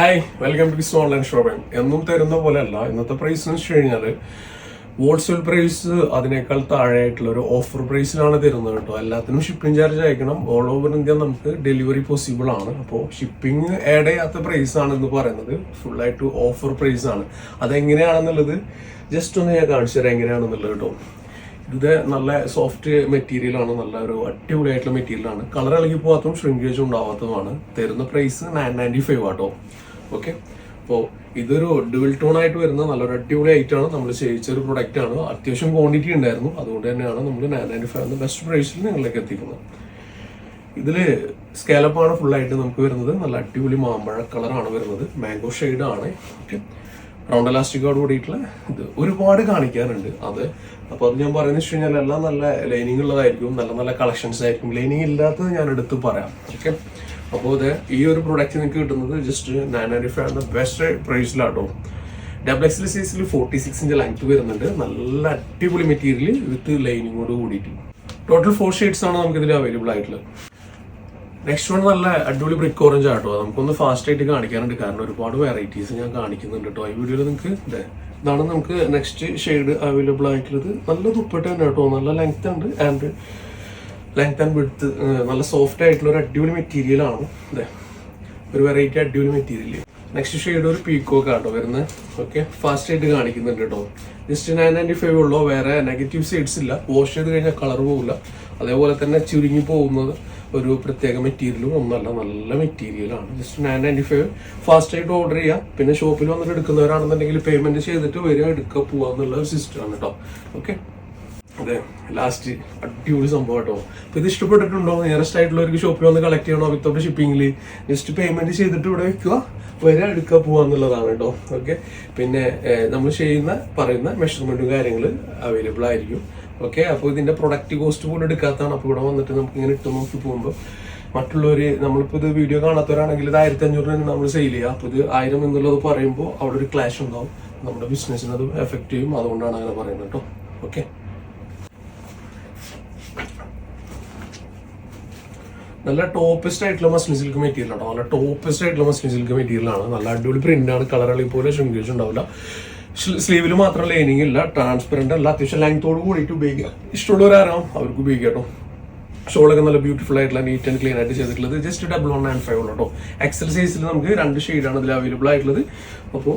Hi welcome to Biz online shopping എന്നും തരുന്ന പോലെയല്ല ഇന്നത്തെ പ്രൈസ് എന്ന് വെച്ച് കഴിഞ്ഞാൽ ഹോൾസെയിൽ പ്രൈസ് അതിനേക്കാൾ താഴെയായിട്ടുള്ള ഒരു ഓഫർ പ്രൈസിലാണ് തരുന്നത് കേട്ടോ. എല്ലാത്തിനും ഷിപ്പിംഗ് ചാർജ് അയക്കണം. ഓൾ ഓവർ ഇന്ത്യ നമുക്ക് ഡെലിവറി പോസിബിൾ ആണ്. അപ്പോൾ ഷിപ്പിംഗ് ആഡ് ചെയ്യാത്ത പ്രൈസ് ആണ് എന്ന് പറയുന്നത്. ഫുള്ളായിട്ട് ഓഫർ പ്രൈസ് ആണ്. അതെങ്ങനെയാണെന്നുള്ളത് ജസ്റ്റ് ഒന്ന് ഞാൻ കാണിച്ചു തരാം എങ്ങനെയാണെന്നുള്ളത് കേട്ടോ. ഇത് നല്ല സോഫ്റ്റ് മെറ്റീരിയൽ ആണ്. നല്ല ഒരു അടിപൊളിയായിട്ടുള്ള മെറ്റീരിയൽ ആണ്. കളർ ഇളകി പോകാത്തതും ഷ്രിങ്കേജും ഉണ്ടാവാത്തതുമാണ്. തരുന്ന പ്രൈസ് നയൻ നയന്റി ഫൈവ് ആട്ടോ ഓക്കെ അപ്പോൾ ഇതൊരു ഡുവൽ ടോൺ ആയിട്ട് വരുന്ന നല്ലൊരു അടിപൊളി ഐറ്റം ആണ്. നമ്മൾ ചെയ്യിച്ച ഒരു പ്രൊഡക്റ്റ് ആണ്. അത്യാവശ്യം ക്വാണ്ടിറ്റി ഉണ്ടായിരുന്നു. അതുകൊണ്ട് തന്നെയാണ് നമ്മൾ നയൻ നയന്റി ഫൈവ് ബെസ്റ്റ് പ്രൈസിൽ നിങ്ങളിലേക്ക് എത്തിക്കുന്നത്. ഇതിൽ സ്കാലപ്പാണ് ആയിട്ട് നമുക്ക് വരുന്നത്. നല്ല അടിപൊളി മാമ്പഴ കളറാണ് വരുന്നത്. മാംഗോ ആണ്. ഓക്കെ റൗണ്ട് എലാസ്റ്റിക്കോട് കൂടിയിട്ടുള്ള ഇത് ഒരുപാട് കാണിക്കാറുണ്ട് അത് അപ്പോൾ അത് ഞാൻ പറയുന്നത് വെച്ച് കഴിഞ്ഞാൽ എല്ലാം നല്ല ലൈനിങ് ഉള്ളതായിരിക്കും. നല്ല നല്ല കളക്ഷൻസ് ആയിരിക്കും. ലൈനിങ് ഇല്ലാത്തത് ഞാൻ എടുത്ത് പറയാം. ഓക്കെ അപ്പോൾ ഇത് ഈ ഒരു പ്രൊഡക്റ്റ് നിങ്ങൾക്ക് കിട്ടുന്നത് ജസ്റ്റ് നയൻ നയന്റി ഫൈവ് എന്ന ബെസ്റ്റ് പ്രൈസിലാട്ടോ ഡബിൾ എക്സൽ സൈസിൽ ഫോർട്ടി സിക്സ് ലെങ്ത് വരുന്നുണ്ട്. നല്ല അടിപൊളി മെറ്റീരിയൽ വിത്ത് ലൈനിങ്ങോട് കൂടിയിട്ട്. ടോട്ടൽ ഫോർ ഷെയ്ഡ്സ് ആണ് നമുക്ക് ഇതിൽ അവൈലബിൾ ആയിട്ടുള്ളത്. നെക്സ്റ്റ് വൺ നല്ല അടിപൊളി ബ്രിക്ക് ഓറഞ്ച് ആട്ടോ നമുക്കൊന്ന് ഫാസ്റ്റ് ആയിട്ട് കാണിക്കാനുണ്ട്. കാരണം ഒരുപാട് വെറൈറ്റീസ് ഞാൻ കാണിക്കുന്നുണ്ട് കേട്ടോ ഈ വീഡിയോയിൽ നിങ്ങൾക്ക് ഇതേ ഇതാണ് നമുക്ക് നെക്സ്റ്റ് ഷെയ്ഡ് അവൈലബിൾ ആയിട്ടുള്ളത്. നല്ല ദുപ്പട്ട തന്നെ കേട്ടോ നല്ല ലെങ്ത് ഉണ്ട്. ആൻഡ് ലെങ്ത് ആൻഡ് വിടുത്ത് നല്ല സോഫ്റ്റ് ആയിട്ടുള്ള ഒരു അടിപൊളി മെറ്റീരിയൽ ആണ്. അതെ. ഒരു വെറൈറ്റി അടിപൊളി മെറ്റീരിയൽ നെക്സ്റ്റ് ഷെയ്ഡ് ഒരു പീക്കോക്ക് ആട്ടോ വരുന്നത് ഓക്കെ ഫാസ്റ്റ് ആയിട്ട് കാണിക്കുന്നുണ്ട് കേട്ടോ ജസ്റ്റ് നയൻ നയന്റി ഫൈവ് ഉള്ളൂ. വേറെ നെഗറ്റീവ് സൈഡ്സ് ഇല്ല. വാഷ് ചെയ്ത് കഴിഞ്ഞാൽ കളർ പോകില്ല അതേപോലെ തന്നെ ചുരുങ്ങി പോകുന്നത് ഒരു പ്രത്യേക മെറ്റീരിയലും ഒന്നല്ല. നല്ല മെറ്റീരിയലാണ് just nine ninety five fast ആയിട്ട് ഓർഡർ ചെയ്യാം. പിന്നെ ഷോപ്പിൽ വന്നിട്ട് എടുക്കുന്നവരാണെന്നുണ്ടെങ്കിൽ പേയ്മെന്റ് ചെയ്തിട്ട് വരിക എടുക്കുക പോവാന്നുള്ള ഒരു സിസ്റ്റമാണ് കേട്ടോ ഓക്കെ അതെ ലാസ്റ്റ് അടിപൊളി സംഭവം കേട്ടോ. അപ്പൊ ഇത് ഇഷ്ടപ്പെട്ടിട്ടുണ്ടോ? നിയറസ്റ്റ് ആയിട്ടുള്ളവർക്ക് ഷോപ്പിൽ വന്ന് കളക്ട് ചെയ്യണോ? വിത്തൗട്ട് ഷിപ്പിംഗിൽ ജസ്റ്റ് പേയ്മെന്റ് ചെയ്തിട്ട് ഇവിടെ വെക്കുക. വരെ എടുക്കുക പോവാ എന്നുള്ളതാണ് കേട്ടോ. ഓക്കെ പിന്നെ നമ്മൾ ചെയ്യുന്ന പറയുന്ന മെഷർമെന്റും കാര്യങ്ങൾ അവൈലബിൾ ആയിരിക്കും. ഓക്കെ അപ്പോൾ ഇതിന്റെ പ്രൊഡക്റ്റ് കോസ്റ്റ് പോലും എടുക്കാത്തതാണ്. അപ്പോൾ ഇവിടെ വന്നിട്ട് നമുക്ക് ഇങ്ങനെ ഇട്ട് നോക്കി പോകുമ്പോൾ മറ്റുള്ളവർ നമ്മളിപ്പോൾ ഇത് വീഡിയോ കാണാത്തവരാണെങ്കിൽ ഇത് ആയിരത്തി അഞ്ഞൂറ് രൂപ നമ്മൾ സെയിൽ ചെയ്യുക. അപ്പോൾ ഇത് ആയിരം എന്നുള്ളത് പറയുമ്പോൾ അവിടെ ഒരു ക്ലാഷ് ഉണ്ടാവും. നമ്മുടെ ബിസിനസ്സിന് അത് എഫക്റ്റ് ചെയ്യും. അതുകൊണ്ടാണ് അങ്ങനെ പറയുന്നത് കേട്ടോ. ഓക്കെ നല്ല ടോപ്പസ്റ്റ് ആയിട്ടുള്ള മസ്ലിൻ സിൽക്ക് മെറ്റീരിയൽ ആണ് നല്ല ടോപ്പസ്റ്റ് ആയിട്ടുള്ള മസ്ലിൻ സിൽക്ക് മെറ്റീരിയൽ ആണ്. നല്ല അടിപൊളി പ്രിന്റ് ആണ്. കളറുകളിൽ പോലെ ശൃംഗേജ് ഉണ്ടാവില്ല. സ്ലീവിൽ മാത്രം ലൈനിങ് ഇല്ല. ട്രാൻസ്പെറന്റ് അല്ല. അത്യാവശ്യം ലെങ്തോട് കൂടിയിട്ട് ഉപയോഗിക്കുക ഇഷ്ടമുള്ളവരാരാം അവർക്ക് ഉപയോഗിക്കാം കേട്ടോ ഷോളൊക്കെ നല്ല ബ്യൂട്ടിഫുൾ ആയിട്ടുള്ള നീറ്റ് ആൻഡ് ക്ലീൻ ആയിട്ട് ചെയ്തിട്ടുള്ളത്. Just double one nine five ഉള്ളൂ കേട്ടോ എക്സൽ സൈസിൽ നമുക്ക് രണ്ട് ഷെയ്ഡാണ് ഇതിൽ അവൈലബിൾ ആയിട്ടുള്ളത്. അപ്പോൾ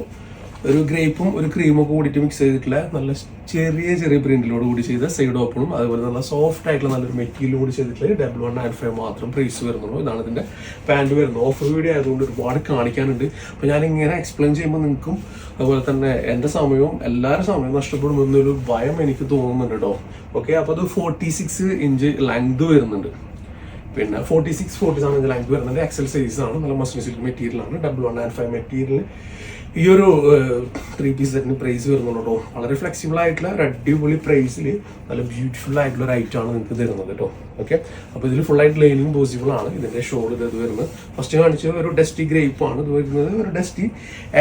ഒരു ഗ്രേപ്പും ഒരു ക്രീമും ഒക്കെ കൂടിയിട്ട് മിക്സ് ചെയ്തിട്ടുള്ള നല്ല ചെറിയ ചെറിയ പ്രിന്റിലോട് കൂടി ചെയ്ത സൈഡ് ഓപ്പണും അതുപോലെ നല്ല സോഫ്റ്റ് ആയിട്ടുള്ള നല്ലൊരു മെറ്റീരിയലും കൂടി ചെയ്തിട്ടുള്ള ഡബിൾ വൺ നയൻ ഫൈവ് മാത്രം പ്രൈസ് വരുന്നുള്ളൂ. ഇതാണ് ഇതിന്റെ പാന്റ് വരുന്നത്. ഓഫർ വീഡിയോ ആയതുകൊണ്ട് ഒരുപാട് കാണിക്കാനുണ്ട്. അപ്പോൾ ഞാൻ ഇങ്ങനെ എക്സ്പ്ലെയിൻ ചെയ്യുമ്പോൾ നിങ്ങൾക്കും അതുപോലെ തന്നെ എന്റെ സമയവും എല്ലാവരുടെ സമയവും നഷ്ടപ്പെടുമെന്നൊരു ഭയം എനിക്ക് തോന്നുന്നുണ്ട് കേട്ടോ ഓക്കെ അപ്പോൾ അത് ഫോർട്ടി സിക്സ് ഇഞ്ച് ലെങ്ത് വരുന്നുണ്ട്. പിന്നെ forty six forty seven length വരുന്നത് എക്സൽ സൈസ് ആണ്. നല്ല മസ്ലിൻ സിൽക്ക് മെറ്റീരിയൽ ആണ്. Double one nine five material ഈ ഒരു ത്രീ പീസ് സെറ്റിന് പ്രൈസ് വരുന്നുള്ളൂ കേട്ടോ. വളരെ ഫ്ലെക്സിബിൾ ആയിട്ടുള്ള ഒരു അടിപൊളി പ്രൈസിൽ നല്ല ബ്യൂട്ടിഫുൾ ആയിട്ടുള്ള ഒരു ഐറ്റം ആണ് നിങ്ങൾക്ക് തരുന്നത് കേട്ടോ. ഓക്കെ അപ്പോൾ ഇതിൽ ഫുൾ ആയിട്ട് ലൈനിങ് പോസിബിൾ ആണ്. ഇതിന്റെ ഷോൾ ഇത് ഇത് വരുന്നത്. ഫസ്റ്റ് കാണിച്ചത് ഒരു ഡസ്റ്റി ഗ്രേപ്പ് ആണ്. ഇത് വരുന്നത് ഒരു ഡസ്റ്റി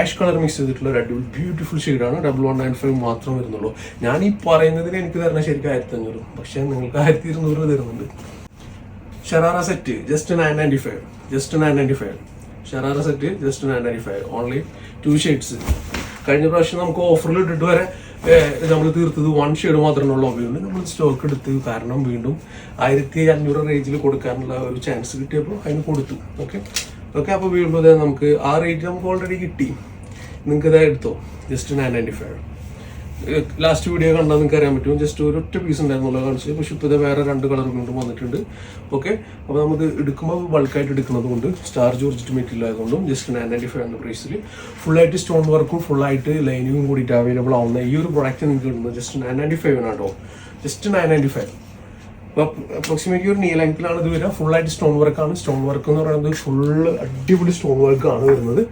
ആഷ് കളർ മിക്സ് ചെയ്തിട്ടുള്ള ഒരു അടിപൊളി ബ്യൂട്ടിഫുൾ ഷെയ്ഡാണ് ഡബിൾ വൺ നയൻ ഫൈവ് മാത്രം വരുന്നുള്ളൂ. ഞാൻ ഈ പറയുന്നതിന് എനിക്ക് തരണ ശരിക്കും ആയിരത്തി അഞ്ഞൂറ് പക്ഷേ നിങ്ങൾക്ക് ആയിരത്തി ഇരുന്നൂറ് തരുന്നുണ്ട്. Sharara set just nine ninety five just nine ninety five sharara set just nine ninety five only two shades കഴിഞ്ഞ പ്രാവശ്യം നമുക്ക് ഓഫറിൽ ഇട്ടിട്ട് വരെ നമ്മൾ തീർത്തത് വൺ ഷെയ്ഡ് മാത്രമേ ഉള്ളൂ ഉപയോഗം നമ്മൾ സ്റ്റോക്ക് എടുത്ത് കാരണം വീണ്ടും ആയിരത്തി അഞ്ഞൂറ് റേഞ്ചിൽ കൊടുക്കാനുള്ള ഒരു ചാൻസ് കിട്ടിയപ്പോൾ അതിന് കൊടുത്തു. ഓക്കെ ഓക്കെ അപ്പോൾ വീണ്ടും നമുക്ക് ആ റേറ്റ് നമുക്ക് ഓൾറെഡി കിട്ടി. നിങ്ങൾക്ക് ഇതായി എടുത്തോ? Just nine ninety five last video കണ്ടാൽ നിങ്ങൾക്ക് അറിയാൻ പറ്റും. ജസ്റ്റ് ഒരു ഒറ്റ പീസ് ഉണ്ടായിരുന്നുള്ള. കാണിച്ചത് പക്ഷെ ഇപ്പോൾ ഇത് വേറെ രണ്ട് കളർ കൊണ്ടും വന്നിട്ടുണ്ട്. ഓക്കെ അപ്പോൾ നമുക്ക് എടുക്കുമ്പോൾ ബൾക്കായിട്ട് എടുക്കുന്നത് കൊണ്ട് സ്റ്റാർ ജോർജിറ്റ് മെറ്റീരിയൽ ആയതുകൊണ്ടും ജസ്റ്റ് നയൻ നയന്റി ഫൈവ് എന്ന പ്രൈസിൽ ഫുള്ളായിട്ട് സ്റ്റോൺ വർക്കും ഫുള്ളായിട്ട് ലൈനിങ്ങും കൂടിയിട്ട് അവൈലബിൾ ആവുന്ന ഈ ഒരു പ്രൊഡക്റ്റ് നിങ്ങൾക്ക് കിട്ടുന്നത് ജസ്റ്റ് നയൻ നയന്റി ഫൈവ് കേട്ടോ just nine ninety five approximately ഒരു നീ ലെങ്ത്തിലാണ് ഇത് വരിക. ഫുള്ളായിട്ട് സ്റ്റോൺ വർക്കാണ് സ്റ്റോൺ വർക്ക് എന്ന് പറയുന്നത് ഫുള്ള് അടിപൊളി സ്റ്റോൺ വർക്കാണ് വരുന്നത്.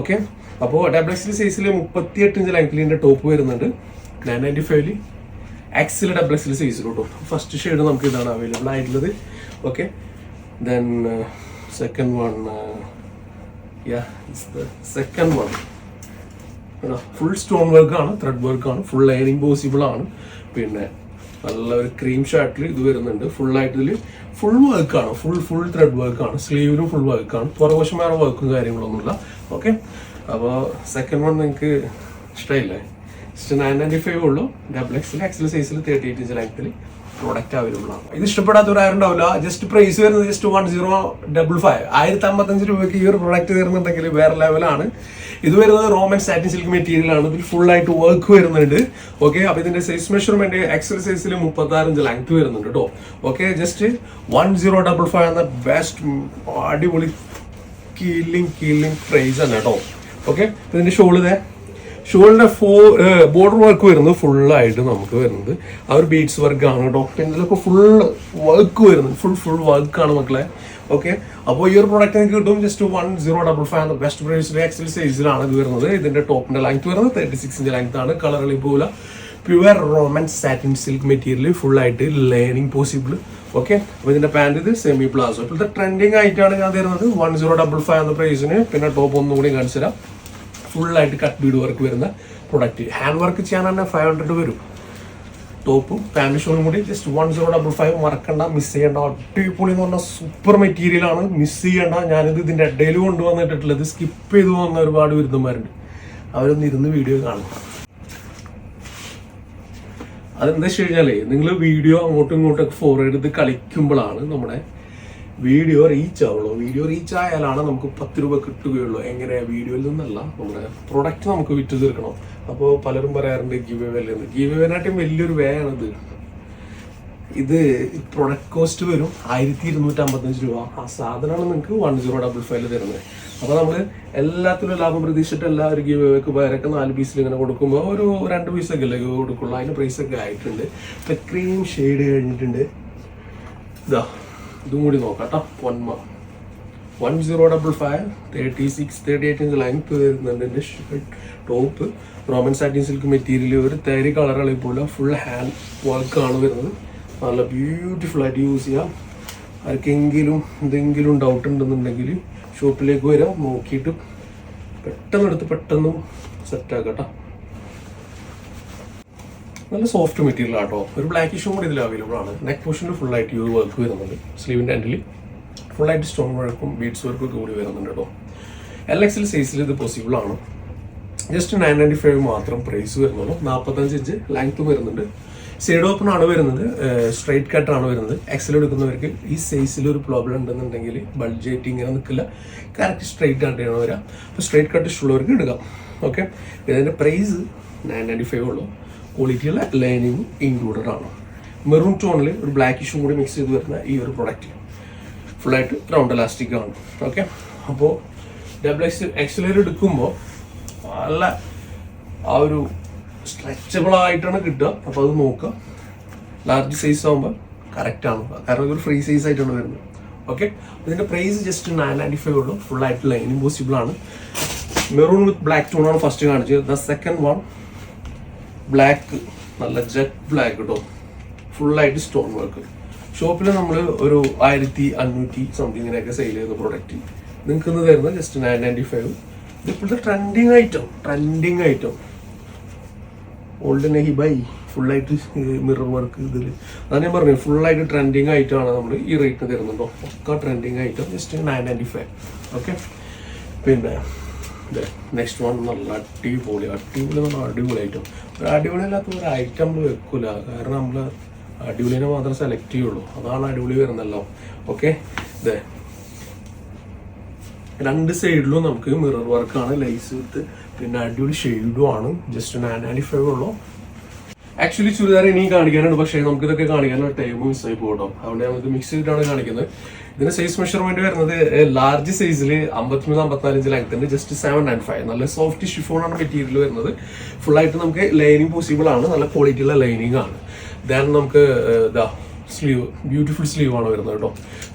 ഓക്കെ അപ്പോൾ ഡബിൾ സൈസിൽ മുപ്പത്തി എട്ട് ഇഞ്ച് ലെങ്ത്തിലിന്റെ ടോപ്പ് വരുന്നുണ്ട്. നയൻ നയന്റി ഫൈവിൽ എക്സിൽ ഡബിൾ എക്സിൽ സൈസ് കേട്ടോ. ഫസ്റ്റ് ഷെയ്ഡ് നമുക്ക് ഇതാണ് അവൈലബിൾ ആയിട്ടുള്ളത്. Okay then second one yeah second one full stone work ആണ് ത്രെഡ് വർക്ക് ആണ് ഫുൾ ലൈനിങ് പോസിബിൾ ആണ്. പിന്നെ നല്ല ഒരു ക്രീം ഷർട്ടിൽ ഇത് വരുന്നുണ്ട്. ഫുൾ ആയിട്ട് ഇതിൽ ഫുൾ വർക്ക് ആണ്. ഫുൾ ഫുൾ ത്രെഡ് വർക്ക് ആണ്. സ്ലീവിലും ഫുൾ വർക്ക് ആണ്. പുറകോശമായ വർക്കും കാര്യങ്ങളൊന്നുമില്ല. ഓക്കെ അപ്പോൾ സെക്കൻഡ് വൺ നിങ്ങൾക്ക് ഇഷ്ടമില്ലേ? ജസ്റ്റ് നയൻ നയന്റി ഫൈവ് ഉള്ളൂ. ഡബിൾ എക്സിൽ എക്സൽ സൈസിൽ തേർട്ടി എയ്റ്റ് ഇഞ്ച് ലെങ്ത്തിൽ പ്രോഡക്റ്റ് അവൈലബിൾ ആണ്. ഇത് ഇഷ്ടപ്പെടാത്തവരാരുണ്ടാവില്ല ജസ്റ്റ് പ്രൈസ് വരുന്നത് just one zero double five ആയിരത്തി അമ്പത്തഞ്ച് രൂപയ്ക്ക് ഈ ഒരു പ്രോഡക്റ്റ് തരുന്നുണ്ടെങ്കിൽ വേറെ ലെവലാണ് ഇത് വരുന്നത് റോമൻ സാറ്റിൻ സിൽക്ക് മെറ്റീരിയൽ ആണ്. ഇതിൽ ഫുൾ ആയിട്ട് വർക്ക് വരുന്നുണ്ട്. ഓക്കെ അപ്പോൾ ഇതിന്റെ സൈസ് മെഷർമെന്റ് എക്സൽ സൈസിൽ ഇഞ്ച് ലെങ്ത് വരുന്നുണ്ട് കേട്ടോ okay just one zero double five എന്ന ബെസ്റ്റ് അടിപൊളി കീലിംഗ് കീലിംഗ് പ്രൈസ് ആണ് കേട്ടോ ഓക്കെ ഇതിന്റെ ഷോൾ ഇതേ ഷോളിന്റെ ഫോ ബോർഡർ വർക്ക് വരുന്നത് ഫുള്ളായിട്ട് നമുക്ക് വരുന്നത്. ആ ഒരു ബീഡ്സ് വർക്ക് ആണ്. കേട്ടോ പിന്നെ ഫുൾ വർക്ക് വരുന്നത്. ഫുൾ ഫുൾ വർക്ക് ആണ് മക്കളെ. ഓക്കെ അപ്പോൾ ഈ ഒരു പ്രോഡക്റ്റ് നിങ്ങൾക്ക് കിട്ടും just one zero double five best പ്രൈസിലെ XL സൈസിലാണ് ഇത് വരുന്നത്. ഇതിന്റെ ടോപ്പിന്റെ ലെങ്ത് വരുന്നത് തേർട്ടി സിക്സിന്റെ ലെങ്ത് ആണ്. കളർ പോലെ pure Roman satin silk material full ആയിട്ട് ലേണിംഗ് പോസിബിൾ ഓക്കെ അപ്പോൾ ഇതിന്റെ പാന്റ് ഇത് സെമി പ്ലാസോ ഇപ്പോഴത്തെ ട്രെൻഡിങ് ആയിട്ടാണ് ഞാൻ തരുന്നത്. വൺ സീറോ ഡബിൾ ഫൈവ് എന്ന പ്രൈസിന് പിന്നെ ടോപ്പ് ഒന്നും കൂടി കാണിച്ചു തരാം ഫുള്ളായിട്ട് കട്ട് ബീഡ് വർക്ക് വരുന്ന പ്രൊഡക്റ്റ് ഹാൻഡ് വർക്ക് ചെയ്യാൻ തന്നെ ഫൈവ് ഹൺഡ്രഡ് വരും. ടോപ്പും പാന്റ് ഷോയും കൂടി just one zero double five മറക്കണ്ട മിസ് ചെയ്യണ്ട. അടിപൊളി എന്ന് പറഞ്ഞാൽ സൂപ്പർ മെറ്റീരിയൽ ആണ്. മിസ് ചെയ്യേണ്ട. ഞാനിത് ഇതിന്റെ ഇടയിൽ കൊണ്ടുവന്നിട്ടുള്ളത് സ്കിപ്പ് ചെയ്തു വന്ന ഒരുപാട് വിരുദ്ധന്മാരുണ്ട് അവരൊന്ന് ഇരുന്ന് വീഡിയോ കാണും. അതെന്താ വെച്ച് കഴിഞ്ഞാലേ നിങ്ങൾ വീഡിയോ അങ്ങോട്ടും ഇങ്ങോട്ടും ഫോർവേഡ് ചെയ്ത് കളിക്കുമ്പോഴാണ് നമ്മുടെ വീഡിയോ റീച്ച് ആവുള്ളൂ. വീഡിയോ റീച്ച് ആയാലാണ് നമുക്ക് പത്ത് രൂപ കിട്ടുകയുള്ളൂ. എങ്ങനെ വീഡിയോയിൽ നിന്നല്ല നമ്മുടെ പ്രൊഡക്റ്റ് നമുക്ക് വിറ്റ് തീർക്കണം. അപ്പോൾ പലരും പറയാറുണ്ട് ഗീവ് വേലെന്ന് എന്ന്. ഗീവ് എവേനായിട്ടും വലിയൊരു വേ ആണിത് ഇത്. പ്രൊഡക്റ്റ് കോസ്റ്റ് വരും ആയിരത്തി ഇരുന്നൂറ്റി അമ്പത്തഞ്ച് രൂപ. ആ സാധനമാണ് നിങ്ങൾക്ക് വൺ സീറോ ഡബിൾ ഫൈവ് തരുന്നത്. അപ്പോൾ നമ്മൾ എല്ലാത്തിലും ലാഭം പ്രതീക്ഷിച്ചിട്ട് എല്ലാവരും ഗീവ് വേക്ക് പേരൊക്കെ നാല് പീസിൽ ഇങ്ങനെ കൊടുക്കുമ്പോൾ ഒരു രണ്ട് പീസൊക്കെ അല്ലേ കൊടുക്കുള്ളൂ. അതിന് പ്രൈസൊക്കെ ആയിട്ടുണ്ട്. ഇപ്പം ക്രീം ഷെയ്ഡ് കഴിഞ്ഞിട്ടുണ്ട്. ഇതാ. ഇതും കൂടി നോക്കാം കേട്ടോ one one zero double five thirty six thirty eight length വരുന്നുണ്ട് എന്റെ top Roman satin silk material ഒരു തേരി കളറുകളിൽ പോലെ ഫുൾ ഹാൻഡ് വർക്കാണ് വരുന്നത്. നല്ല ബ്യൂട്ടിഫുൾ ആയിട്ട് യൂസ് ചെയ്യാം. ആർക്കെങ്കിലും എന്തെങ്കിലും ഡൗട്ട് ഉണ്ടെന്നുണ്ടെങ്കിൽ ഷോപ്പിലേക്ക് വരാം. നോക്കിയിട്ട് പെട്ടെന്ന് എടുത്ത് പെട്ടെന്ന് സെറ്റ് ആക്കട്ടോ നല്ല സോഫ്റ്റ് മെറ്റീരിയൽ ആട്ടോ. ഒരു ബ്ലാക്ക് ഇഷ്യൂ കൂടി ഇതിൽ അവൈലബിൾ ആണ്. നെക്ക് പോർഷനിൽ ഫുൾ ആയിട്ട് ഈ വർക്ക് വരുന്നുണ്ട്. സ്ലീവിന്റെ എൻഡിൽ ഫുൾ ആയിട്ട് സ്റ്റോൺ വർക്കും ബീഡ്സ് വർക്കും ഒക്കെ കൂടി വരുന്നുണ്ട് കേട്ടോ. എൽ എക്സിൽ സൈസിൽ ഇത് പോസിബിൾ ആണ്. ജസ്റ്റ് നയൻ നയന്റി ഫൈവ് മാത്രം പ്രൈസ് വരുന്നുള്ളൂ. നാൽപ്പത്തഞ്ച് ഇഞ്ച് ലെങ്ത്തും വരുന്നുണ്ട്. സൈഡ് ഓപ്പൺ ആണ് വരുന്നത്. സ്ട്രൈറ്റ് കട്ട് ആണ് വരുന്നത്. എക്സൽ എടുക്കുന്നവർക്ക് ഈ സൈസിൽ ഒരു പ്രോബ്ലം ഉണ്ടെന്നുണ്ടെങ്കിൽ ബഡ്ജറ്റ് ഇങ്ങനെ നിൽക്കില്ല. കറക്റ്റ് സ്ട്രൈറ്റ് ആയിട്ടാണ് വരാം അപ്പോൾ സ്ട്രൈറ്റ് കട്ട് ഇഷ്ടമുള്ളവർക്ക് എടുക്കാം ഓക്കെ ഇതിന്റെ പ്രൈസ് നയൻ നയന്റി ഫൈവ് ഉള്ളൂ. ക്വാളിറ്റിയുള്ള ലൈനിങ്ങും ഇൻക്ലൂഡഡ് ആണ്. മെറൂൺ ടോണിൽ ഒരു ബ്ലാക്ക് ഇഷ്യൂ കൂടി മിക്സ് ചെയ്ത് വരുന്ന ഈ ഒരു പ്രൊഡക്റ്റ് ഫുള്ളായിട്ട് റൗണ്ട് ഇലാസ്റ്റിക് ആണ്. ഓക്കെ അപ്പോൾ ഡബിൾ എക്സ് എക്സലർ എടുക്കുമ്പോൾ നല്ല ആ ഒരു സ്ട്രെച്ചബിൾ ആയിട്ടാണ് കിട്ടുക. അപ്പോൾ അത് നോക്കുക. ലാർജ് സൈസ് ആകുമ്പോൾ കറക്റ്റ് ആണ്. കാരണം ഇതൊരു ഫ്രീ സൈസ് ആയിട്ടാണ് വരുന്നത്. ഓക്കെ ഇതിന്റെ price just nine ninety five ഉള്ളൂ ലൈനിങ് പോസിബിൾ ആണ്. മെറൂൺ വിത്ത് ബ്ലാക്ക് ടോൺ ആണ് ഫസ്റ്റ് കാണിച്ചത്. ദ സെക്കൻഡ് വൺ ബ്ലാക്ക് നല്ല ജെറ്റ് ബ്ലാക്ക് കേട്ടോ ഫുള്ളായിട്ട് സ്റ്റോൺ വർക്ക് ഷോപ്പിൽ നമ്മൾ ഒരു ആയിരത്തി അഞ്ഞൂറ്റി സംതിങ്ങിനൊക്കെ സെയിൽ ചെയ്യുന്ന പ്രൊഡക്റ്റ് നിങ്ങൾക്ക് ഇന്ന് തരുന്നത് ജസ്റ്റ് നയൻ നയന്റി ഫൈവ് ഇതിപ്പോഴത്തെ ട്രെൻഡിങ് ഐറ്റം ട്രെൻഡിങ് ഐറ്റം ഓൾഡ് ബൈ ഫുള്ളായിട്ട് മിറർ വർക്ക് ഇതിൽ അതാണ് ഞാൻ പറഞ്ഞത് ഫുള്ളായിട്ട് ട്രെൻഡിങ് ആയിട്ടാണ് നമ്മൾ ഈ റേറ്റിന് തരുന്നുണ്ടോ ഒക്കെ trending item just nine ninety five okay പിന്നെ നെക്സ്റ്റ് വൺ നല്ല അടിപൊളി അടിപൊളി നല്ല അടിപൊളി ഐറ്റം ഒരു അടിപൊളി അല്ലാത്ത ഒരു ഐറ്റം നമ്മൾ വെക്കൂല. കാരണം നമ്മൾ അടിപൊളിനെ മാത്രം സെലക്ട് ചെയ്യുള്ളൂ. അതാണ് അടിപൊളി വരുന്നല്ലോ ഓക്കെ ഇതേ രണ്ട് സൈഡിലും നമുക്ക് മിറർ വർക്കാണ് ലൈസ് വിത്ത് പിന്നെ അടിപൊളി ഷെയ്ഡും ആണ്. ജസ്റ്റ് നയൻ നയന്റി ഫൈവ് ഉള്ളൂ. ആക്ച്വലി ചുരിദാർ ഇനിയും കാണിക്കാനുണ്ട് പക്ഷേ നമുക്ക് ഇതൊക്കെ കാണിക്കാനുള്ള ടൈം ആയി പോകട്ടോ അതുകൊണ്ട് നമുക്ക് മിക്സ് ചെയ്തിട്ടാണ് കാണിക്കുന്നത്. ഇതിന്റെ സൈസ് മെഷർമെന്റ് വരുന്നത് ലാർജ് സൈസിൽ അമ്പത്തിമൂന്ന് അമ്പത്തിനാലഞ്ച് ഇഞ്ച് ലെങ്ത് ഉണ്ട് ജസ്റ്റ് സെവൻ ആൻഡ് ഫൈവ് നല്ല സോഫ്റ്റ് ഷിഫോൺ ആണ് മെറ്റീരിയൽ വരുന്നത്. ഫുൾ ആയിട്ട് നമുക്ക് ലൈനിങ് പോസിബിൾ ആണ്. നല്ല ക്വാളിറ്റിയുള്ള ലൈനിങ് ആണ്. ദാൻ നമുക്ക് ഇതാ സ്ലീവ് ബ്യൂട്ടിഫുൾ സ്ലീവ് ആണ് വരുന്നത് കേട്ടോ.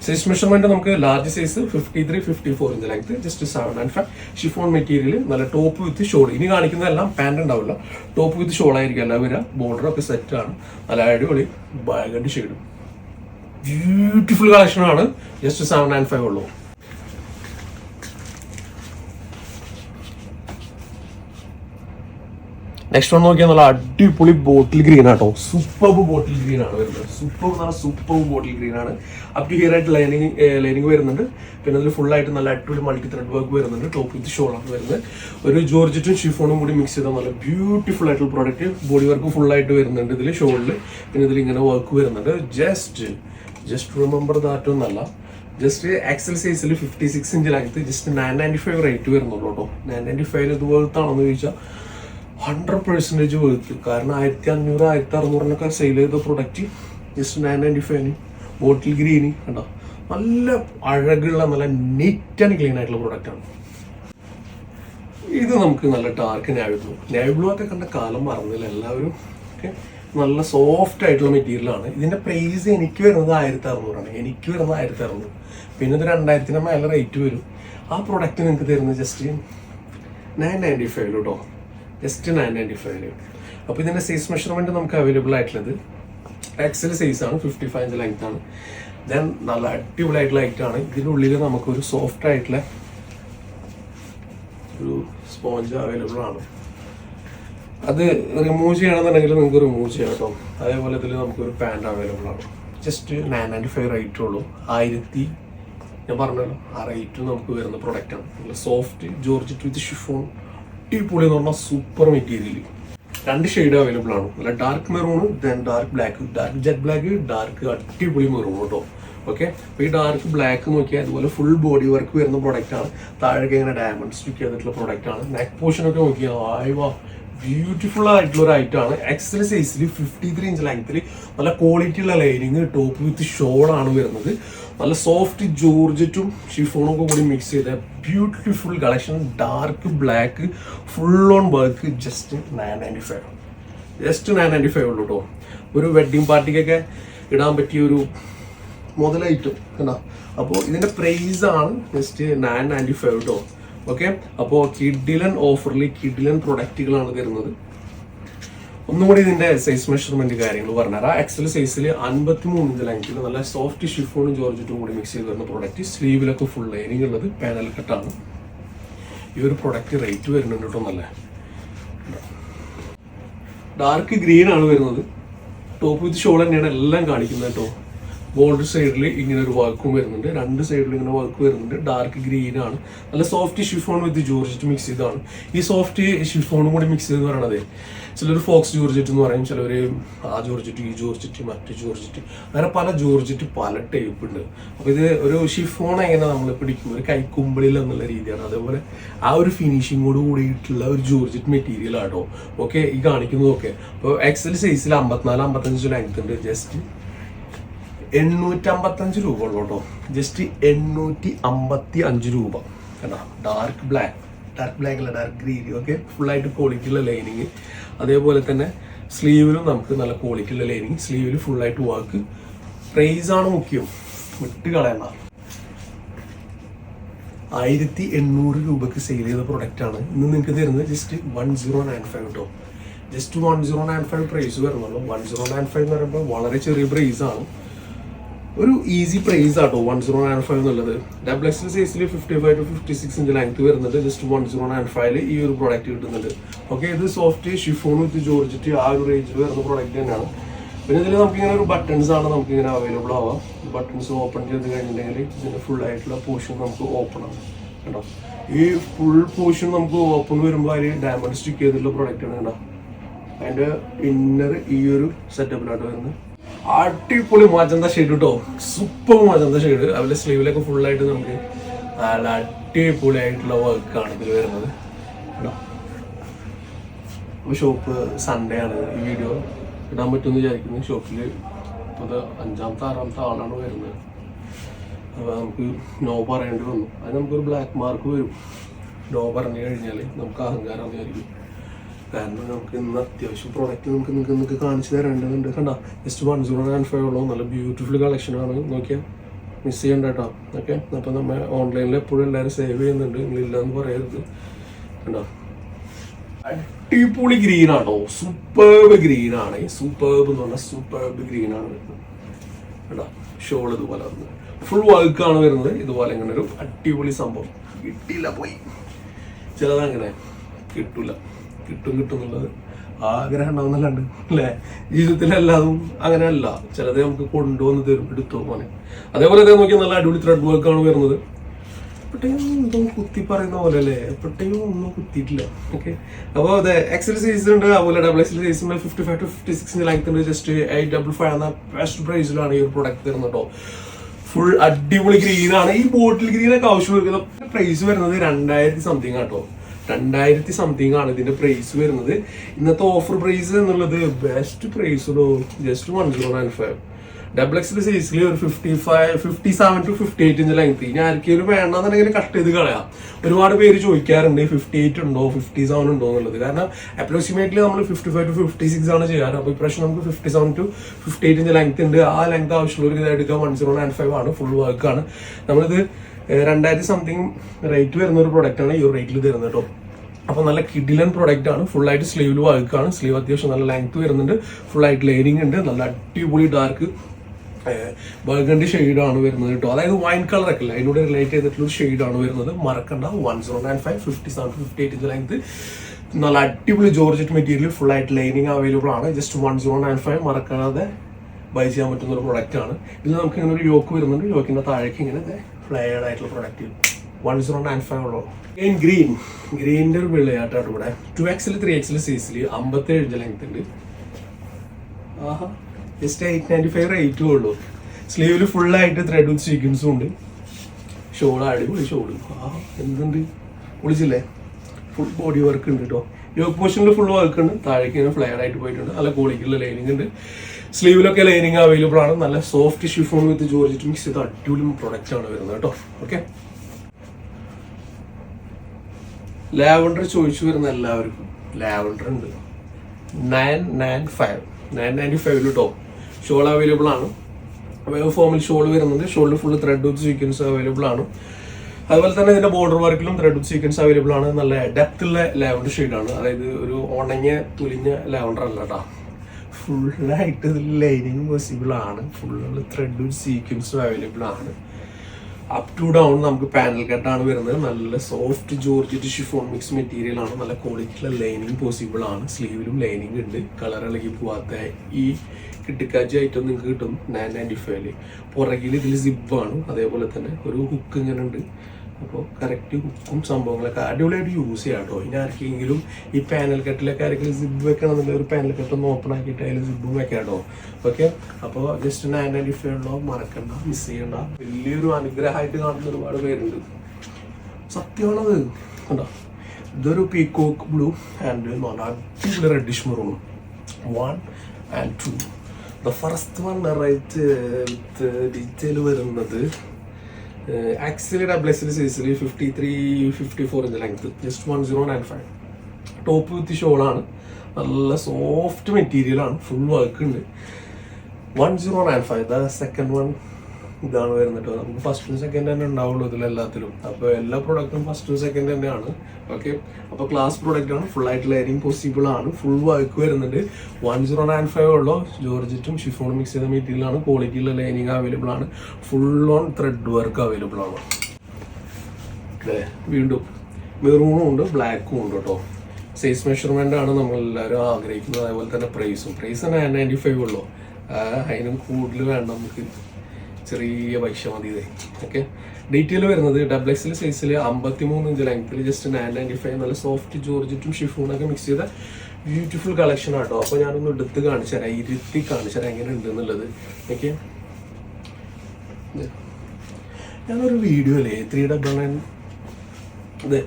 സൈസ് മെഷർമെന്റ് നമുക്ക് large size fifty three fifty four inch length just seven and five chiffon material നല്ല ടോപ്പ് വിത്ത് ഷോൾ ഇനി കാണിക്കുന്നതെല്ലാം പാന്റ് ഉണ്ടാവില്ല. ടോപ്പ് വിത്ത് ഷോൾ ആയിരിക്കും എല്ലാം വരിക. ബോർഡർ ഒക്കെ സെറ്റ് ആണ്. നല്ല അടിപൊളി ബാഗഡ് ഷെയ്ഡും ബ്യൂട്ടിഫുൾ കളക്ഷനാണ് ജസ്റ്റ് സെവൻ ആൻഡ് ഫൈവ് ഉള്ളൂ. നെക്സ്റ്റ് വൺ നോക്കിയാൽ നല്ല അടിപൊളി ബോട്ടിൽ ഗ്രീൻ ആട്ടോ. സൂപ്പർ ബോട്ടിൽ ഗ്രീൻ ആണ് വരുന്നത്. സൂപ്പർ എന്ന് പറഞ്ഞാൽ സൂപ്പർ ബോട്ടിൽ ഗ്രീൻ ആണ്. അപ് ടു ഹിയർ ആയിട്ട് ലൈനിങ് ലൈനിങ് വരുന്നുണ്ട്. പിന്നെ അതിൽ ഫുൾ ആയിട്ട് നല്ല അടിപൊളി മൾട്ടി ത്രെഡ് വർക്ക് വരുന്നുണ്ട്. ടോപ്പ് വിത്ത് ഷോളാണ് വരുന്നത്. ഒരു ജോർജറ്റും ഷിഫോണും കൂടി മിക്സ് ചെയ്ത നല്ല ബ്യൂട്ടിഫുൾ ആയിട്ടുള്ള പ്രോഡക്റ്റ് ബോഡി വർക്ക് ഫുൾ ആയിട്ട് വരുന്നുണ്ട് ഇതിൽ ഷോളിൽ പിന്നെ ഇതിൽ ഇങ്ങനെ വർക്ക് വരുന്നുണ്ട്. ജസ്റ്റ് ജസ്റ്റ് റിമെമ്പർ ദാറ്റ് ഒന്നല്ല. ജസ്റ്റ് എക്സൽ സൈസിൽ fifty six ഇഞ്ചിലാക്കി just nine ninety five rate വരുന്നുള്ളൂ കേട്ടോ നയൻ നയന്റി ഫൈവ് ഇതുപോലത്തെ ആണെന്ന് ചോദിച്ചാൽ ഹൺഡ്രഡ് പെർസെന്റേജ് വേർത്ത് കാരണം ആയിരത്തി അഞ്ഞൂറ് ആയിരത്തി അറുന്നൂറിനൊക്കെ സെയിൽ ചെയ്ത പ്രൊഡക്റ്റ് ജസ്റ്റ് നയൻ നയന്റി ഫൈവിന് ബോട്ടിൽ ഗ്രീന് കണ്ടോ? നല്ല അഴകുള്ള നല്ല നീറ്റ് ആൻഡ് ക്ലീൻ ആയിട്ടുള്ള പ്രൊഡക്റ്റാണ് ഇത് നമുക്ക് നല്ല dark navy blue navy blue ഒക്കെ കണ്ട കാലം മറന്നില്ല. എല്ലാവരും ഓക്കെ നല്ല സോഫ്റ്റ് ആയിട്ടുള്ള മെറ്റീരിയലാണ് ഇതിന്റെ പ്രൈസ് എനിക്ക് വരുന്നത് ആയിരത്തി അറുന്നൂറാണ് എനിക്ക് വരുന്നത് ആയിരത്തി അറുന്നൂറ് പിന്നെ ഇത് രണ്ടായിരത്തിന് മേലെ റേറ്റ് വരും. ആ പ്രൊഡക്റ്റ് നിങ്ങൾക്ക് തരുന്നത് ജസ്റ്റ് നയൻ നയന്റി ഫൈവ് കേട്ടോ ജസ്റ്റ് നയൻ നയന്റി ഫൈവ് അപ്പോൾ ഇതിന്റെ സൈസ് മെഷർമെന്റ് നമുക്ക് അവൈലബിൾ ആയിട്ടുള്ളത് എക്സൽ സൈസ് ആണ് ഫിഫ്റ്റി ഫൈവ് ഇഞ്ച് ലെങ്ത് ആണ്. ദെൻ നല്ല അടിപൊളിയായിട്ടുള്ള ലൈറ്റ് ആണ്. ഇതിനുള്ളിൽ നമുക്കൊരു സോഫ്റ്റ് ആയിട്ടുള്ള ഒരു സ്പോഞ്ച് അവൈലബിൾ ആണ്. അത് റിമൂവ് ചെയ്യണമെന്നുണ്ടെങ്കിൽ നിങ്ങൾക്ക് റിമൂവ് ചെയ്യാം കേട്ടോ. അതേപോലെ ഇതിൽ നമുക്കൊരു പാന്റ് അവൈലബിൾ ആണ്. Just nine ninety five rate ഉള്ളൂ. ആയിരത്തി ഞാൻ പറഞ്ഞല്ലോ ആ റേറ്റ് നമുക്ക് വരുന്ന പ്രൊഡക്റ്റാണ് സോഫ്റ്റ് ജോർജറ്റ് വിത്ത് ഷിഫോൺ അടിപൊളി എന്ന് പറഞ്ഞാൽ സൂപ്പർ മെറ്റീരിയൽ രണ്ട് ഷെയ്ഡ് അവൈലബിൾ ആണ്. അല്ല dark maroon then dark black dark jet black dark അടിപൊളി മെറൂൺ കേട്ടോ. ഓക്കെ അപ്പോൾ ഈ ഡാർക്ക് ബ്ലാക്ക് നോക്കിയാൽ അതുപോലെ ഫുൾ ബോഡി വർക്ക് വരുന്ന പ്രൊഡക്റ്റ് ആണ്. താഴേക്ക് ഇങ്ങനെ ഡയമണ്ട് സ്റ്റിക്ക് ചെയ്തിട്ടുള്ള പ്രൊഡക്റ്റ് ആണ്. നെക്ക് പോർഷൻ ഒക്കെ നോക്കിയാൽ ആയിവാ ബ്യൂട്ടിഫുൾ ആയിട്ടുള്ള ഒരു ഐറ്റം ആണ്. എക്സൽ സൈസിൽ ഫിഫ്റ്റി ത്രീ ഇഞ്ച് ലെങ്ത്തിൽ നല്ല ക്വാളിറ്റി ഉള്ള ലൈനിങ് ടോപ്പ് വിത്ത് ഷോൾ ആണ് വരുന്നത്. നല്ല സോഫ്റ്റ് ജോർജറ്റും ഷിഫോണും കൂടി മിക്സ് ചെയ്ത beautiful collection dark black full on work just nine ninety five just nine ninety five ഉള്ളൂ കേട്ടോ ഒരു വെഡ്ഡിങ് പാർട്ടിക്കൊക്കെ ഇടാൻ പറ്റിയ ഒരു മുതലായിട്ടും കണ്ടോ? അപ്പോൾ ഇതിന്റെ പ്രൈസാണ് ജസ്റ്റ് നയൻ നയന്റി ഫൈവ് കേട്ടോ ഓക്കെ അപ്പോൾ കിഡിലൻ ഓഫറിൽ കിഡിലൻ പ്രൊഡക്റ്റുകളാണ് തരുന്നത്. ഒന്നുകൂടി ഇതിന്റെ സൈസ് മെഷർമെന്റ് കാര്യങ്ങൾ പറഞ്ഞുതരാം. എക്സൽ സൈസിൽ അൻപത്തി മൂന്ന് ഇഞ്ച് ലെങ്ത്തിൽ നല്ല സോഫ്റ്റ് ഷിഫോണും ജോർജറ്റും കൂടി മിക്സ് ചെയ്ത് വരുന്ന പ്രൊഡക്റ്റ് സ്ലീവിലൊക്കെ ഫുൾ ലൈനിങ് ഉള്ളത് പാനൽ കട്ടാണ് ഈ ഒരു പ്രൊഡക്റ്റ് റേറ്റ് വരുന്നുണ്ട് കേട്ടോ നല്ല. ഡാർക്ക് ഗ്രീൻ ആണ് വരുന്നത്. ടോപ്പ് വിത്ത് ഷോൾ തന്നെയാണ് എല്ലാം കാണിക്കുന്നത് കേട്ടോ ബോർഡർ സൈഡിൽ ഇങ്ങനെ ഒരു വർക്കും വരുന്നുണ്ട്. രണ്ട് സൈഡിൽ ഇങ്ങനെ വർക്ക് വരുന്നുണ്ട്. ഡാർക്ക് ഗ്രീൻ ആണ്. നല്ല soft chiffon with georgette mix ചെയ്താണ് ഈ സോഫ്റ്റ് ഷിഫോണും കൂടി മിക്സ് ചെയ്ത് പറയണത് ചിലർ ഫോക്സ് ജോർജറ്റ് എന്ന് പറയും ചിലർ ആ ജോർജറ്റ് ഈ ജോർജറ്റ് മറ്റു ജോർജറ്റ് അങ്ങനെ പല ജോർജറ്റ് പല ടൈപ്പ് ഉണ്ട്. അപ്പോൾ ഇത് ഒരു ഷിഫോൺ എങ്ങനെ നമ്മൾ പിടിക്കും? ഒരു കൈക്കുമ്പിളിൽ എന്നുള്ള രീതിയാണ്. അതേപോലെ ആ ഒരു ഫിനിഷിങ്ങോട് കൂടിയിട്ടുള്ള ഒരു ജോർജറ്റ് മെറ്റീരിയൽ ആട്ടോ ഓക്കെ ഈ കാണിക്കുന്നതൊക്കെ. അപ്പോൾ എക്സൽ സൈസിൽ അമ്പത്തിനാല് അമ്പത്തഞ്ച് ലെങ്ത് ഉണ്ട്. ജസ്റ്റ് എണ്ണൂറ്റി അമ്പത്തഞ്ച് രൂപ ഉള്ളു കേട്ടോ. ജസ്റ്റ് എണ്ണൂറ്റി അമ്പത്തി അഞ്ച് രൂപ. കേട്ടോ ഡാർക്ക് ബ്ലാക്ക് ഡാർക്ക് ബ്ലാക്ക് അല്ല ഡാർക്ക് ഗ്രീൻ ഓക്കെ ഫുൾ ആയിട്ട് ക്വാളിറ്റി ഉള്ള ലൈനിങ് അതേപോലെ തന്നെ സ്ലീവിലും നമുക്ക് നല്ല ക്വാളിറ്റി ഉള്ള ലൈനിങ് സ്ലീവിൽ ഫുൾ ആയിട്ട് വർക്ക് പ്രൈസ് ആണ് മുഖ്യം. വിട്ട് കളയണ്ട. ആയിരത്തി എണ്ണൂറ് രൂപക്ക് സെയിൽ ചെയ്ത പ്രൊഡക്റ്റ് ആണ്. ഇന്ന് നിങ്ങൾക്ക് തരുന്നത് just one zero nine five കേട്ടോ just one zero nine five price വരുന്നുള്ളൂ. വൺ സീറോ നയൻ ഫൈവ് എന്ന് പറയുമ്പോൾ വളരെ ചെറിയ പ്രൈസ് ആണ്. ഒരു ഈസി പ്രൈസ് ആട്ടോ വൺ സീറോ നയൻ ഫൈവ് എന്നുള്ളത്. ഡബിൾ എക്സ് സൈസിൽ fifty five two fifty six inch length വരുന്നുണ്ട് ജസ്റ്റ് വൺ സീറോ നയൻ ഫൈവിൽ ഈ ഒരു പ്രോഡക്റ്റ് കിട്ടുന്നുണ്ട് ഓക്കെ ഇത് സോഫ്റ്റ് ഷിഫോൺ വിത്ത് ജോർജറ്റ് ആ ഒരു റേഞ്ചിൽ വരുന്ന പ്രോഡക്റ്റ് തന്നെയാണ്. പിന്നെ ഇതിൽ നമുക്ക് ഇങ്ങനെ ഒരു ബട്ടൺസ് ആണ് നമുക്ക് ഇങ്ങനെ അവൈലബിൾ ആവാം ബട്ടൺസ് ഓപ്പൺ ചെയ്ത് കഴിഞ്ഞിട്ടുണ്ടെങ്കിൽ ഇതിന്റെ ഫുൾ ആയിട്ടുള്ള പോർഷൻ നമുക്ക് ഓപ്പൺ ആണ് കേട്ടോ ഈ ഫുൾ പോർഷൻ നമുക്ക് ഓപ്പൺ വരുമ്പോൾ അതിൽ ഡയമണ്ട് സ്റ്റിക്ക് ചെയ്തിട്ടുള്ള പ്രോഡക്റ്റ് ആണ് കേട്ടോ അതിന്റെ ഇന്നർ ഈ ഒരു സെറ്റപ്പിലായിട്ട് വരുന്നത്. അടിപൊളി മജന്ത ഷെയ്ഡ് കേട്ടോ സൂപ്പർ മജന്ത ഷെയ്ഡ് അതിലെ സ്ലീവിലൊക്കെ ഫുൾ ആയിട്ട് നമുക്ക് നല്ല ആയിട്ടുള്ള വർക്കാണ് ഇതിൽ വരുന്നത്. ഷോപ്പ് സൺഡേ ആണ് ഈ വീഡിയോ ഇടാൻ പറ്റുമെന്ന് വിചാരിക്കുന്നു. ഷോപ്പിൽ ഇപ്പോൾ അഞ്ചാമത്തെ ആറാമത്തെ ആളാണ് വരുന്നത്. അപ്പോൾ നമുക്ക് നോ പറയേണ്ടി വന്നു. അത് നമുക്കൊരു ബ്ലാക്ക് മാർക്ക് വരും. നോ പറഞ്ഞു കഴിഞ്ഞാൽ നമുക്ക് അഹങ്കാരം വിചാരിക്കും. കാരണം നമുക്ക് ഇന്ന് അത്യാവശ്യം പ്രൊഡക്റ്റ് നമുക്ക് നിങ്ങൾക്ക് നിങ്ങൾക്ക് കാണിച്ചു തരേണ്ടതുണ്ട്. കണ്ട? Just one zero nine five ഉള്ളൂ. നല്ല ബ്യൂട്ടിഫുൾ കളക്ഷനാണ് നോക്കിയാൽ മിസ് ചെയ്യണ്ട കേട്ടോ. ഓക്കെ അപ്പം നമ്മൾ ഓൺലൈനിൽ എപ്പോഴും എല്ലാവരും സേവ് ചെയ്യുന്നുണ്ട്. നിങ്ങളില്ലാന്ന് പറയരുത്. കണ്ടോ? അടിപൊളി ഗ്രീൻ ആണോ? സൂപ്പർബ് ഗ്രീൻ ആണ്. സൂപ്പർബ് എന്ന് പറഞ്ഞാൽ സൂപ്പർബ് ഗ്രീൻ ആണ് വരുന്നത്. കേട്ടോ ഷോൾ ഇതുപോലെ വരുന്നത് ഫുൾ വർക്ക് ആണ് വരുന്നത്. ഇതുപോലെ ഇങ്ങനെ ഒരു അടിപൊളി സംഭവം. കിട്ടിയില്ല പോയി. ചിലതങ്ങനെ കിട്ടൂല. കിട്ടും കിട്ടും എന്നുള്ളത് ആഗ്രഹം ഉണ്ടാവുന്നല്ലാണ്ട് അല്ലേ? ജീവിതത്തിലെല്ലാതും അങ്ങനെയല്ല. ചിലത് നമുക്ക് കൊണ്ടുവന്ന് തരും എടുത്തു പോലെ അതേപോലെ ഇതേ നോക്കിയാൽ നല്ല അടിപൊളി ത്രെഡ് ആണ് വരുന്നത്. എപ്പോഴത്തേക്കും എന്തോ കുത്തി പറയുന്ന പോലെ അല്ലേ? എപ്പോഴത്തേക്കും ഒന്നും കുത്തിയിട്ടില്ല. ഓക്കെ അപ്പോൾ അതെ എക്സൽ സൈസ് ഉണ്ട് അതുപോലെ double XL size fifty five two fifty സിക്സിന് length ഉണ്ട് ജസ്റ്റ് എയ്റ്റ് ഡബിൾ ഫൈവ് എന്ന ബെസ്റ്റ് പ്രൈസിലാണ് ഈ ഒരു പ്രൊഡക്റ്റ് തരുന്നത് കേട്ടോ ഫുൾ അടിപൊളി ഗ്രീനാണ് ഈ ബോട്ടിൽ ഗ്രീനൊക്കെ ആവശ്യം വരുന്ന പ്രൈസ് വരുന്നത് രണ്ടായിരത്തി സംതിങ് ആട്ടോ രണ്ടായിരത്തി സംതിങ് ആണ് ഇതിന്റെ പ്രൈസ് വരുന്നത്. ഇന്നത്തെ ഓഫർ പ്രൈസ് എന്നുള്ളത് best price just one zero nine five double എക്സിൽ സൈസിൽ ഒരു fifty five fifty seven two fifty eight inch length ഇനി ആർക്കെങ്കിലും വേണമെന്നുണ്ടെങ്കിൽ കട്ട് ചെയ്ത് കളയാം. ഒരുപാട് പേര് ചോദിക്കാറുണ്ട് ഫിഫ്റ്റി എയ്റ്റ് ഉണ്ടോ ഫിഫ്റ്റി സെവൻ ഉണ്ടോ എന്നുള്ളത്. കാരണം അപ്രോക്സിമേറ്റ്ലി നമ്മൾ fifty five two fifty six ആണ് ചെയ്യാറ്. അപ്പോൾ ഇപ്രാവശ്യം നമുക്ക് fifty seven two fifty eight inch length ഉണ്ട്. ആ ലെങ്ത് ആവശ്യമുള്ളവർക്ക് ഒരു എടുക്കുക വൺ സീറോ നയൻ ഫൈവ് ആണ്. ഫുൾ വർക്ക് ആണ്. നമ്മളിത് രണ്ടായിരത്തി സംതിങ് റേറ്റ് വരുന്ന ഒരു പ്രൊഡക്റ്റ് ആണ് ഈ ഒരു റേറ്റിൽ തരുന്നത് കേട്ടോ അപ്പോൾ നല്ല കിഡിലൻ പ്രൊഡക്റ്റ് ആണ്. ഫുൾ ആയിട്ട് സ്ലീവിൽ വർക്കാണ് സ്ലീവ് അത്യാവശ്യം നല്ല ലെങ്ത് വരുന്നുണ്ട്. ഫുൾ ആയിട്ട് ലൈനിങ് ഉണ്ട്. നല്ല അടിപൊളി ഡാർക്ക് ബർഗണ്ടി ആണ് വരുന്നത് കേട്ടോ അതായത് വൈൻ കളർ ഒക്കെ അല്ല? അതിനോട് റിലേറ്റ് ചെയ്തിട്ടുള്ള ഒരു ആണ് വരുന്നത്. മറക്കണ്ട. One zero nine five fifty seven fifty eight length നല്ല അടിപൊളി ജോർജറ്റ് മെറ്റീരിയൽ ഫുൾ ആയിട്ട് ലൈനിങ് അവൈലബിൾ ആണ്. Just one zero nine five മറക്കാതെ ബൈ ചെയ്യാൻ പറ്റുന്ന ഒരു പ്രൊഡക്റ്റ് ആണ്. ഇതിൽ നമുക്ക് ഇങ്ങനെ ഒരു യോക്ക് വരുന്നുണ്ട്. യോക്കിന്റെ താഴേക്ക് ഇങ്ങനെ ഫ്ലൈഡ് ആയിട്ടുള്ള product one zero nine five ഉള്ളൂ. ഗ്രീൻ ഗ്രീനിന്റെ ഒരു വെള്ളയാട്ടാണ് ഇവിടെ. ടു എക്സിൽ ത്രീ എക്സിൽ സൈസിൽ അമ്പത്തി ഏഴ് ലെങ്ത് ഉണ്ട്. ആഹാ. ജസ്റ്റ് എയ്റ്റ് നയന്റി ഫൈവ് റേറ്റും ഉള്ളൂ. സ്ലീവിൽ ഫുള്ളായിട്ട് ത്രെഡ് വിത്ത് സീക്വൻസും ഉണ്ട്. ഷോൾ അടിപൊളി ഷോൾ ആ എന്തുണ്ട്? വിളിച്ചില്ലേ ഫുൾ ബോഡി വർക്ക് ഉണ്ട് കേട്ടോ യോക്ക് പോർഷനിൽ ഫുൾ വർക്ക് ഉണ്ട്. താഴേക്ക് ഇങ്ങനെ ഫ്ലെയർ ആയിട്ട് പോയിട്ടുണ്ട്. നല്ല ക്വാളിറ്റിയുള്ള ലൈനിങ് ഉണ്ട്. സ്ലീവിലൊക്കെ ലൈനിങ് അവൈലബിൾ ആണ്. നല്ല soft chiffon with georgette mix ചെയ്ത അടിപൊളി പ്രൊഡക്റ്റ് ആണ് വരുന്നത് കേട്ടോ. ഓക്കെ ലാവണ്ടർ ചോദിച്ചു വരുന്ന എല്ലാവർക്കും. ലാവണ്ടർ ഉണ്ട്. Nine nine five nine ninety five കേട്ടോ ഷോൾ അവൈലബിൾ ആണ്. വേവ് ഫോമിൽ ഷോൾ വരുന്നുണ്ട്. ഷോളിൽ full thread with sequence available ആണ്. അതുപോലെ തന്നെ ഇതിന്റെ ബോർഡർ വർക്കിലും ത്രെഡ് സീക്വൻസ് അവൈലബിൾ ആണ്. നല്ല ഡെപ്ത് ഉള്ള ലാവണ്ടർ ഷെയ്ഡാണ് അതായത് ഒരു ഉണങ്ങിയ തുലിഞ്ഞ ലാവൻഡർ അല്ല കേട്ടോ ഫുള്ളായിട്ട് ഇതിൽ ലൈനിങ് പോസിബിൾ ആണ്. ഫുള്ള് ത്രെഡ് സീക്വൻസും അവൈലബിൾ ആണ്. അപ് ടു ഡൗൺ നമുക്ക് പാനൽ കട്ടാണ് വരുന്നത്. നല്ല soft georgette chiffon mix material ആണ്. നല്ല ക്വാളിറ്റിയുള്ള ലൈനിങ് പോസിബിൾ ആണ്. സ്ലീവിലും ലൈനിങ് ഉണ്ട്. കളർ ഇളകി പോവാത്ത ഈ കിട്ടിക്കാച്ചി ഐറ്റം നിങ്ങൾക്ക് കിട്ടും. നയൻ നയന്റി ഫൈവിൽ പുറകിൽ ഇതിൽ സിബാണ് അതേപോലെ തന്നെ ഒരു ഹുക്ക് ഇങ്ങനെ ഉണ്ട്. അപ്പോൾ കറക്റ്റ് ഹുക്കും സംഭവങ്ങളൊക്കെ അടിപൊളിയായിട്ട് യൂസ് ചെയ്യാം കേട്ടോ. ഇനി ആർക്കെങ്കിലും ഈ പാനൽ കെട്ടിലൊക്കെ ആരെങ്കിലും സിബ് വെക്കണമെന്നുണ്ടെങ്കിൽ ഒരു പാനൽ കെട്ടൊന്ന് ഒന്ന് ഓപ്പൺ ആക്കിയിട്ട് അതിൽ സിബും വെക്കാം കേട്ടോ. ഓക്കെ അപ്പോൾ ജസ്റ്റ് നയന്റി ഫൈവ് ഉള്ളോ മറക്കണ്ട മിസ് ചെയ്യണ്ട. വലിയൊരു അനുഗ്രഹമായിട്ട് കാണുന്ന ഒരുപാട് പേരുണ്ട്. സത്യമാണത്. കണ്ടോ? ഇതൊരു പീക്കോക്ക് ബ്ലൂ ആൻഡ് അടിപൊളി reddish maroon one and two the first one right with detail വരുന്നത് ആക്സിലി ഡബിൾ സൈസിൽ ഫിഫ്റ്റി ത്രീ ഫിഫ്റ്റി ഫോർ ഇന്റെ length just one zero nine five top with ഷോളാണ് നല്ല സോഫ്റ്റ് മെറ്റീരിയൽ ആണ്. ഫുൾ വർക്ക് ഉണ്ട്. One zero nine five the second one ഇതാണ് വരുന്നത് നമുക്ക് ഫസ്റ്റും സെക്കൻഡ് തന്നെ ഉണ്ടാവുള്ളൂ ഇതിലെല്ലാത്തിലും. അപ്പോൾ എല്ലാ പ്രൊഡക്റ്റും ഫസ്റ്റും സെക്കൻഡ് തന്നെയാണ്. ഓക്കെ അപ്പോൾ ക്ലാസ് പ്രൊഡക്റ്റ് ആണ്. ഫുൾ ആയിട്ട് ലൈനിങ് പോസിബിൾ ആണ്. ഫുൾ വർക്ക് വരുന്നുണ്ട്. വൺ സീറോ നയൻ ഫൈവ് ഉള്ള. ജോർജറ്റും ഷിഫോൺ മിക്സ് ചെയ്ത മെറ്റീരിയലാണ് ക്വാളിറ്റിയുള്ള ലൈനിങ് അവൈലബിൾ ആണ്. Full on thread work available ആണ്. അല്ലേ? വീണ്ടും മെറൂണും ഉണ്ട് ബ്ലാക്കും ഉണ്ട് കേട്ടോ. സൈസ് മെഷർമെന്റ് ആണ് നമ്മൾ എല്ലാവരും ആഗ്രഹിക്കുന്നത്. അതുപോലെ തന്നെ പ്രൈസും പ്രൈസ് നയൻ നയന്റി ഫൈവ് ഉള്ളൂ. അതിനും കൂടുതൽ വേണ്ട നമുക്ക് ചെറിയ പൈസ മതി ഇത്. ഓക്കെ ഡീറ്റെയിൽ വരുന്നത് ഡബിൾ എക്സിൽ സൈസിൽ അമ്പത്തി മൂന്ന് ഇഞ്ച് ലെങ്ത്തിൽ ജസ്റ്റ് നയൻ നയന്റി ഫൈവ് നല്ല സോഫ്റ്റ് ജോർജറ്റും ഷിഫൂണൊക്കെ മിക്സ് ചെയ്ത ബ്യൂട്ടിഫുൾ കളക്ഷൻ ആട്ടോ അപ്പോൾ ഞാനൊന്ന് എടുത്ത് കാണിച്ചു തരാം. ഇരുത്തി കാണിച്ചു തരാം എങ്ങനെ ഉണ്ട് എന്നുള്ളത് ഓക്കെ ഞാനൊരു വീഡിയോ അല്ലേ? ത്രീ ഡബിൾ നയൻ ഇത്.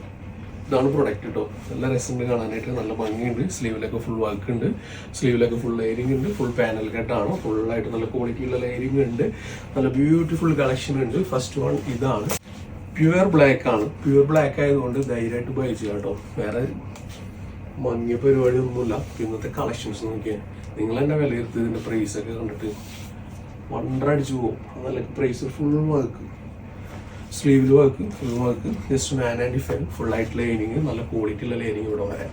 ഇതാണ് പ്രൊഡക്റ്റ് കേട്ടോ നല്ല രസമുണ്ട് കാണാനായിട്ട് നല്ല ഭംഗിയുണ്ട്. സ്ലീവിലൊക്കെ ഫുൾ വർക്ക് ഉണ്ട്. സ്ലീവിലൊക്കെ ഫുൾ ലെയറിംഗ് ഉണ്ട്. ഫുൾ പാനൽ കട്ടാണ് ഫുള്ളായിട്ട് നല്ല ക്വാളിറ്റിയുള്ള ലെയറിംഗ് ഉണ്ട്. നല്ല ബ്യൂട്ടിഫുൾ കളക്ഷൻ ഉണ്ട്. ഫസ്റ്റ് വൺ ഇതാണ്. പ്യുവർ ബ്ലാക്ക് ആണ്. പ്യുവർ ബ്ലാക്ക് ആയതുകൊണ്ട് ധൈര്യമായിട്ട് ബൈ ചെയ്യാം കേട്ടോ വേറെ മങ്ങിയ പരിപാടി ഒന്നുമില്ല ഇന്നത്തെ കളക്ഷൻസ് നോക്കിയാൽ നിങ്ങൾ തന്നെ വിലയിരുത്തി ഇതിന്റെ പ്രൈസ് ഒക്കെ കണ്ടിട്ട് വണ്ടർ അടിച്ചു പോകും നല്ല പ്രൈസ് ഫുൾ വർക്ക് സ്ലീവിൽ വർക്ക് ഫുൾ വർക്ക് ജസ്റ്റ് മാൻ ആൻഡ് ഫുൾ ആയിട്ടുള്ള ലൈനിങ് നല്ല ക്വാളിറ്റി ഉള്ള ലൈനിങ് ഇവിടെ വരാം